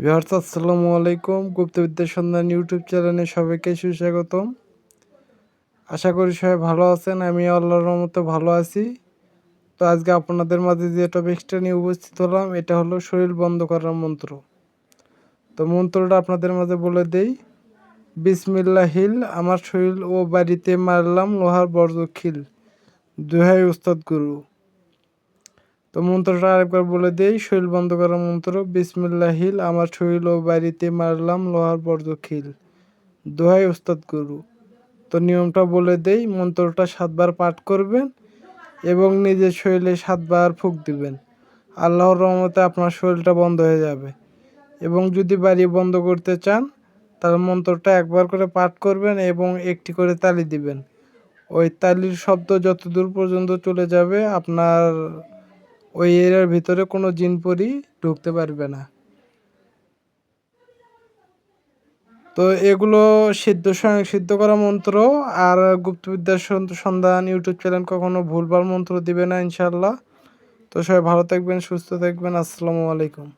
Viewers, আসসালামু আলাইকুম। গুপ্তবিদ্যার সন্ধান ইউটিউব চ্যানেলে সবাইকে সুস্বাগতম। আশা করি সবাই ভালো আছেন আমি আল্লাহর রহমতে ভালো আছি। তো আজকে আপনাদের মাঝে যে টপিক্সটা নিয়ে উপস্থিত হলাম, এটা হলো শরীর বন্ধ করার মন্ত্র। তো মন্ত্রটা আপনাদের মাঝে বলে দেই বিসমিল্লা হিল, আমার শরীর ও বাড়িতে মারলাম লোহার বর্জ খিল। দুহাই উস্তাদ গুরু। তো মন্ত্রটা আরেকবার বলে দেই, শরীর বন্ধ করার মন্ত্র বিসমিল্লাহিল আমার ও বাড়িতে মারলাম লোহার বর্জ খিল। দোহাই উস্তাদ গুরু। তো নিয়মটা বলে দেই, মন্ত্রটা সাতবার পাঠ করবেন এবং নিজের শরীরে সাতবার ফুক দিবেন। আল্লাহর রহমতে আপনার শরীরটা বন্ধ হয়ে যাবে। এবং যদি বাড়ি বন্ধ করতে চান, তাহলে মন্ত্রটা একবার করে পাঠ করবেন এবং একটি করে তালি দিবেন। ওই তালির শব্দ যত দূর পর্যন্ত চলে যাবে, আপনার ওই এরিয়ার ভিতরে কোনো জিনপরি ঢুকতে পারবে না। তো এগুলো সিদ্ধ স্বয়ং সিদ্ধ করা মন্ত্র আর গুপ্তবিদ্যার সন্ধান ইউটিউব চ্যানেল কখনো ভুলভাল মন্ত্র দিবে না ইনশাল্লাহ তো সবাই ভালো থাকবেন, সুস্থ থাকবেন। আসসালামু আলাইকুম।